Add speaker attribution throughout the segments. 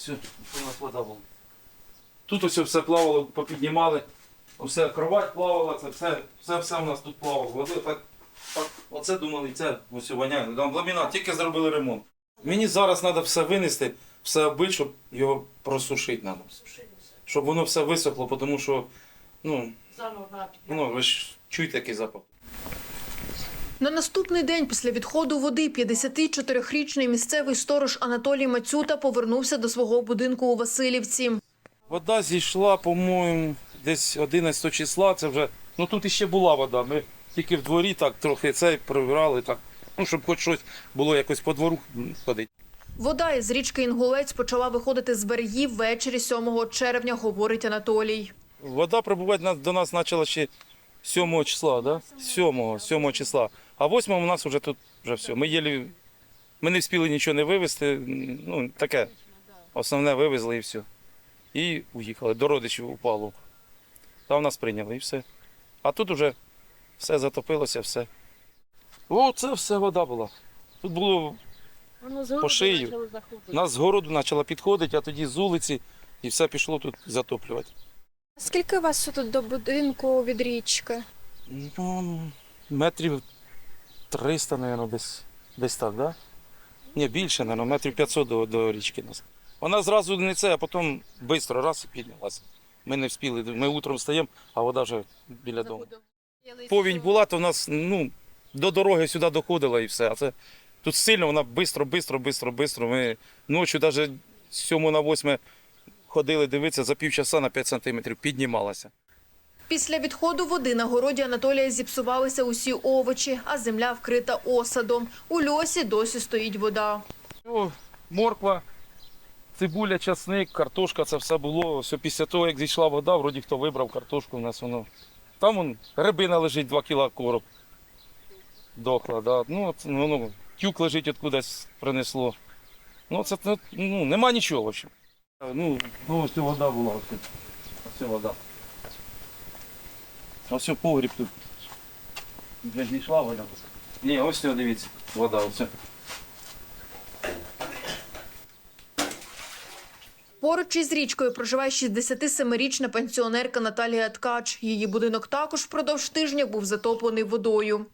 Speaker 1: Ось у нас вода була. Тут ось все плавало, попіднімали. Все, кровать плавала, це все, все, все у нас тут плавало. Води так, так, оце думали, це ось воняє. Там ламінат, тільки зробили ремонт. Мені зараз треба все винести, все оббити, щоб його просушити треба. Щоб воно все висохло, тому що, ну, ну ви ж чуєте який запах.
Speaker 2: На наступний день після відходу води 54-річний місцевий сторож Анатолій Мацюта повернувся до свого будинку у Васильівці.
Speaker 1: Вода зійшла, по-моєму, десь 11 числа. Це вже. Ну тут іще була вода. Ми тільки в дворі так трохи цей провірали, так. Ну, щоб хоч щось було якось по двору ходити.
Speaker 2: Вода із річки Інгулець почала виходити з берегів ввечері 7 червня, говорить Анатолій.
Speaker 1: Вода прибувати до нас почала ще 7 числа, да? 7, 7 числа. А 8 у нас вже тут вже все. Ми єлі, ми не встигли нічого не вивезти. Ну, таке. Основне вивезли і все. І уїхали. До родичів упало. Там нас прийняли і все. А тут вже все затопилося, все. О, це все вода була. Тут було по шию. Нас з городу почала підходити, а тоді з вулиці, і все пішло тут затоплювати.
Speaker 3: Скільки у вас тут до будинку від річки?
Speaker 1: Ну, метрів 300, мабуть, десь, десь так, да? Ні, більше, мабуть, метрів 500 до, до річки нас. Вона зразу не це, а потім швидко раз і піднялася. Ми не встигли. Ми утром стаємо, а вода вже біля дому. Повінь була, то в нас ну, до дороги сюди доходила і все. А це тут сильно вона швидко, швидко, швидко, швидко. Ми ночі навіть з 7 на 8 ходили дивитися, за півчаса на 5 сантиметрів піднімалася.
Speaker 2: Після відходу води на городі Анатолія зіпсувалися усі овочі, а земля вкрита осадом. У льосі досі стоїть вода.
Speaker 1: О, морква, цибуля, часник, картошка, це все було. Все після того, як зійшла вода, вроді хто вибрав картошку, у нас воно. Там вон, рибина лежить 2 кіла короб. Дохла, да. ну, от, воно, тюк лежить откудись принесло. Ну, це ну, ну, нема нічого. Общем. Ну, ну, ось вода була. Ось, ось вода. Ось погріб тут. Вже зійшла вода. Ні, ось ця, дивіться, вода, ось.
Speaker 2: Поруч із річкою проживає 67-річна пенсіонерка Наталія Ткач. Її будинок також впродовж тижня був затоплений водою.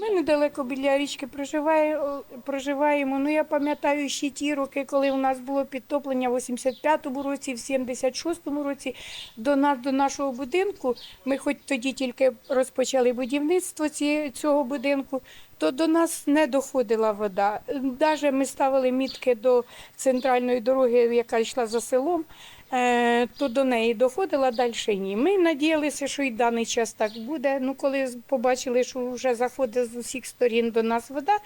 Speaker 4: Ми недалеко біля річки проживає, проживаємо. Ну я пам'ятаю ще ті роки, коли у нас було підтоплення в 85-му році, в 76-му році до нас, до нашого будинку. Ми хоч тоді тільки розпочали будівництво цього будинку, то до нас не доходила вода. Навіть ми ставили мітки до центральної дороги, яка йшла за селом. Е, То до неї доходила далі ні. Ми надіялися, що і даний час так буде. Ну, коли побачили, що вже заходить з усіх сторін до нас вода,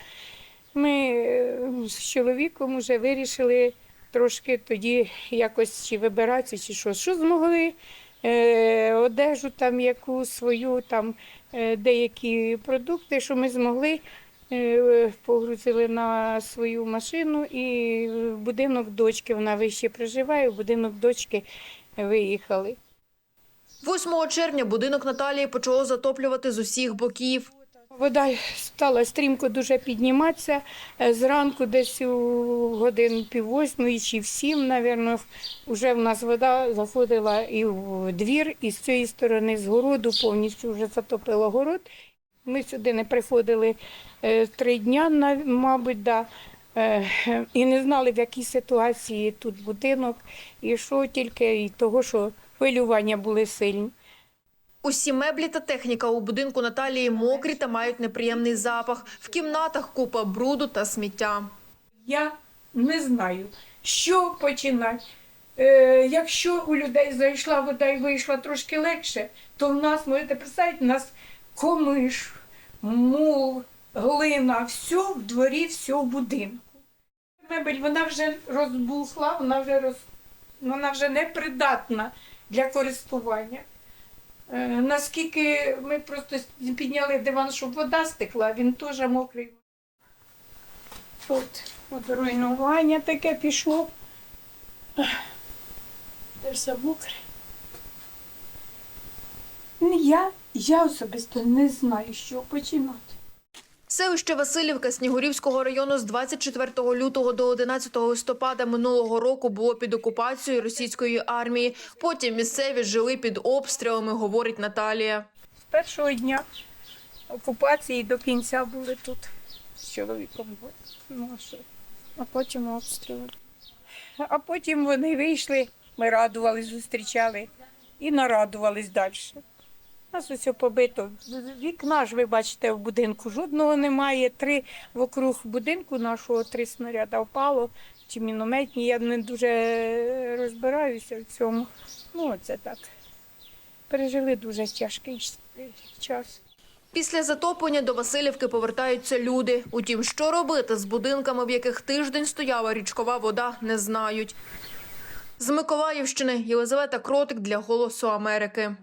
Speaker 4: ми е, з чоловіком вже вирішили трошки тоді якось чи вибиратися, чи що. Що змогли е, одежу там яку свою, там деякі продукти, що ми змогли. Е, Погрузили на свою машину і в будинок дочки, вона вище проживає, в будинок дочки виїхали.
Speaker 2: 8 червня будинок Наталії почало затоплювати з усіх боків.
Speaker 4: Вода стала стрімко дуже підніматися. Е, Зранку, десь у годин пів восьмої чи в сім, мабуть, вже в нас вода заходила і в двір, і з цієї сторони з городу повністю вже затопило город. Ми сюди не приходили е, три дня, мабуть, да. Е, і не знали, в якій ситуації тут будинок, і що тільки і того, що хвилювання були сильні.
Speaker 2: Усі меблі та техніка у будинку Наталії мокрі та мають неприємний запах. В кімнатах купа бруду та сміття.
Speaker 4: Я не знаю, що починати. Е, якщо у людей зайшла вода і вийшла трошки легше, то в нас, можете представити, у нас комиш, мул, глина, все в дворі, все в будинку. Мебель, вона вже розбухла, вона вже, роз... вона вже непридатна для користування. Е, наскільки ми просто підняли диван, щоб вода стекла, він теж мокрий. От, от руйнування таке пішло. Це все мокре. Я, я особисто не знаю, чого починати.
Speaker 2: Селище Васильівка Снігурівського району з 24 лютого до 11 листопада минулого року було під окупацією російської армії. Потім місцеві жили під обстрілами, говорить Наталія.
Speaker 4: З першого дня окупації до кінця були тут з чоловіком. Ну, а?
Speaker 3: А потім обстріли.
Speaker 4: А потім вони вийшли, ми радувались, зустрічали і нарадувались далі. Нас усе побито. Вікна ж ви бачите в будинку. Жодного немає. Три вокруг будинку нашого три снаряда впало. Чи мінометні. Я не дуже розбираюся в цьому. Ну, це так. Пережили дуже тяжкий час.
Speaker 2: Після затоплення до Васильівки повертаються люди. Утім, що робити з будинками, в яких тиждень стояла річкова вода, не знають. З Миколаївщини Єлизавета Кротик для Голосу Америки.